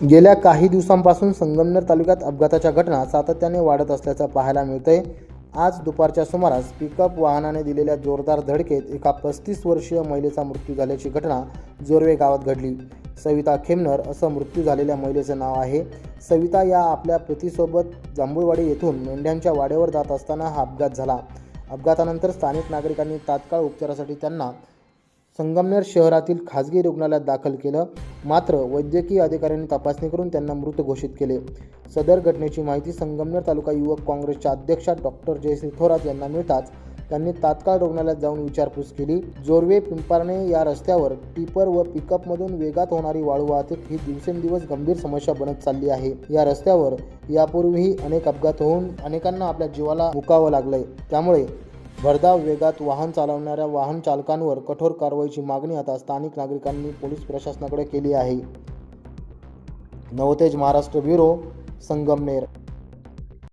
गेल्या काही दिवसांपासून संगमनेर तालुक्यात अपघाताच्या घटना सातत्याने वाढत असल्याचं पाहायला मिळतंय. आज दुपारच्या सुमारास पिकअप वाहनाने दिलेल्या जोरदार धडकेत एका पस्तीस वर्षीय महिलेचा मृत्यू झाल्याची घटना जोरवे गावात घडली. सविता खेमनर असं मृत्यू झालेल्या महिलेचं नाव आहे. सविता या आपल्या पतीसोबत जांभूळवाडी येथून मेंढ्यांच्या वाड्यावर जात असताना हा अपघात झाला. अपघातानंतर स्थानिक नागरिकांनी तात्काळ उपचारासाठी त्यांना संगमनेर शहरातील खाजगी रुग्णालयात दाखल केलं. मात्र वैद्यकीय अधिकाऱ्यांनी तपासणी करून त्यांना मृत घोषित केले. सदर घटनेची माहिती संगमनेर तालुका युवक काँग्रेसच्या अध्यक्षा डॉक्टर जयश्री थोरात यांना मिळताच त्यांनी तात्काळ रुग्णालयात जाऊन विचारपूस केली. जोरवे पिंपारणे या रस्त्यावर टिपर व पिकअपमधून वेगात होणारी वाळू वाहतूक ही दिवसेंदिवस गंभीर समस्या बनत चालली आहे. या रस्त्यावर यापूर्वीही अनेक अपघात होऊन अनेकांना आपल्या जीवाला मुकावं लागलंय. त्यामुळे भरधाव वेगात वाहन चालवणाऱ्या वाहन चालकांवर कठोर कारवाईची मागणी आता स्थानिक नागरिकांनी पोलीस प्रशासनाकडे केली आहे. नवतेज महाराष्ट्र ब्युरो संगमनेर.